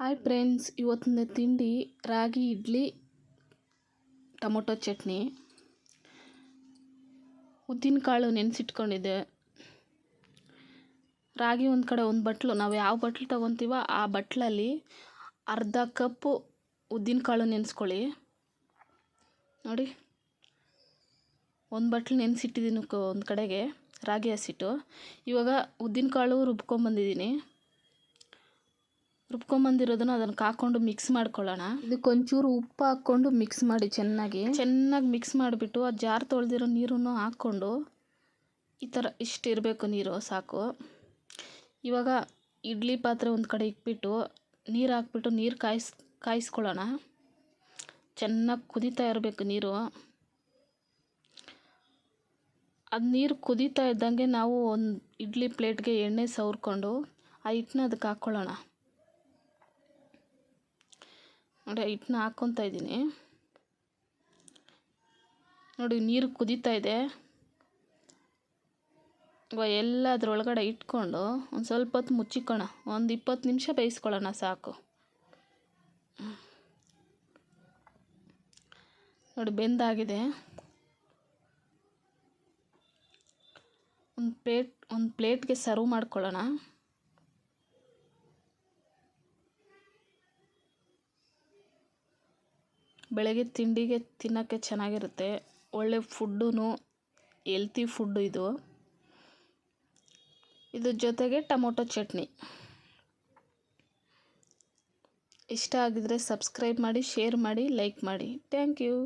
Hi friends, ಇವತ್ತಿನ ತಿಂಡಿ ರಾಗಿ, idli, tomato chutney. ಉದ್ದಿನಕಾಳು ನೆನೆಸಿಟ್ಕೊಂಡಿದ್ದೆ. ರಾಗಿ ಒಂದು ಕಡೆ ಒಂದು ಬಟ್ಲು, ನಾವು ಯಾವ ಬಟ್ಲು ತೊಗೊತೀವೋ ಆ ಬಟ್ಲಲ್ಲಿ ಅರ್ಧ ಕಪ್ಪು ಉದ್ದಿನಕಾಳು ನೆನೆಸ್ಕೊಳ್ಳಿ. ನೋಡಿ, ಒಂದು ಬಟ್ಲು ನೆನೆಸಿಟ್ಟಿದ್ದೀನಿ ಒಂದು ಕಡೆಗೆ ರಾಗಿ ಹಸಿಟ್ಟು. ಇವಾಗ ಉದ್ದಿನಕಾಳು ರುಬ್ಕೊಂಬಂದಿದ್ದೀನಿ ರುಬ್ಕೊಂಬಂದಿರೋದನ್ನ ಅದನ್ನ ಹಾಕ್ಕೊಂಡು ಮಿಕ್ಸ್ ಮಾಡ್ಕೊಳ್ಳೋಣ. ಇದಕ್ಕೊಂಚೂರು ಉಪ್ಪು ಹಾಕ್ಕೊಂಡು ಮಿಕ್ಸ್ ಮಾಡಿ ಚೆನ್ನಾಗಿ. ಚೆನ್ನಾಗಿ ಮಿಕ್ಸ್ ಮಾಡಿಬಿಟ್ಟು ಆ ಜಾರ್ ತೊಳೆದಿರೋ ನೀರನ್ನು ಹಾಕ್ಕೊಂಡು ಈ ಥರ ಇಷ್ಟು ಇರಬೇಕು ನೀರು ಸಾಕು. ಇವಾಗ ಇಡ್ಲಿ ಪಾತ್ರೆ ಒಂದು ಕಡೆ ಇಟ್ಬಿಟ್ಟು ನೀರು ಹಾಕ್ಬಿಟ್ಟು ನೀರು ಕಾಯಿಸ್ ಕಾಯಿಸ್ಕೊಳ್ಳೋಣ. ಚೆನ್ನಾಗಿ ಕುದೀತಾ ಇರಬೇಕು ನೀರು. ಅದು ನೀರು ಕುದೀತಾ ಇದ್ದಂಗೆ ನಾವು ಒಂದು ಇಡ್ಲಿ ಪ್ಲೇಟ್ಗೆ ಎಣ್ಣೆ ಸವ್ರ್ಕೊಂಡು ಆ ಹಿಟ್ಟನ್ನ ಅದಕ್ಕೆ ಹಾಕ್ಕೊಳ್ಳೋಣ. ನೋಡಿ, ಹಿಟ್ಟನ್ನ ಹಾಕ್ಕೊತಾ ಇದ್ದೀನಿ. ನೋಡಿ, ನೀರು ಕುದೀತಾ ಇದೆ. ಇವಾಗ ಎಲ್ಲ ಅದರೊಳಗಡೆ ಇಟ್ಕೊಂಡು ಒಂದು ಸ್ವಲ್ಪ ಹೊತ್ತು ಮುಚ್ಚಿಕೋಣ. ಒಂದು ಇಪ್ಪತ್ತು ನಿಮಿಷ ಬೇಯಿಸ್ಕೊಳ್ಳೋಣ, ಸಾಕು. ನೋಡಿ, ಬೆಂದಾಗಿದೆ. ಒಂದು ಪ್ಲೇಟ್, ಒಂದು ಪ್ಲೇಟ್ಗೆ ಸರ್ವ್ ಮಾಡ್ಕೊಳ್ಳೋಣ. ಬೆಳಗ್ಗೆ ತಿಂಡಿಗೆ ತಿನ್ನೋಕ್ಕೆ ಚೆನ್ನಾಗಿರುತ್ತೆ. ಒಳ್ಳೆ ಫುಡ್ಡೂ ಎಲ್ತಿ ಫುಡ್ಡು ಇದು. ಇದ್ರ ಜೊತೆಗೆ ಟೊಮೊಟೊ ಚಟ್ನಿ. ಇಷ್ಟ ಆಗಿದರೆ ಸಬ್ಸ್ಕ್ರೈಬ್ ಮಾಡಿ ಶೇರ್ ಮಾಡಿ ಲೈಕ್ ಮಾಡಿ. Thank you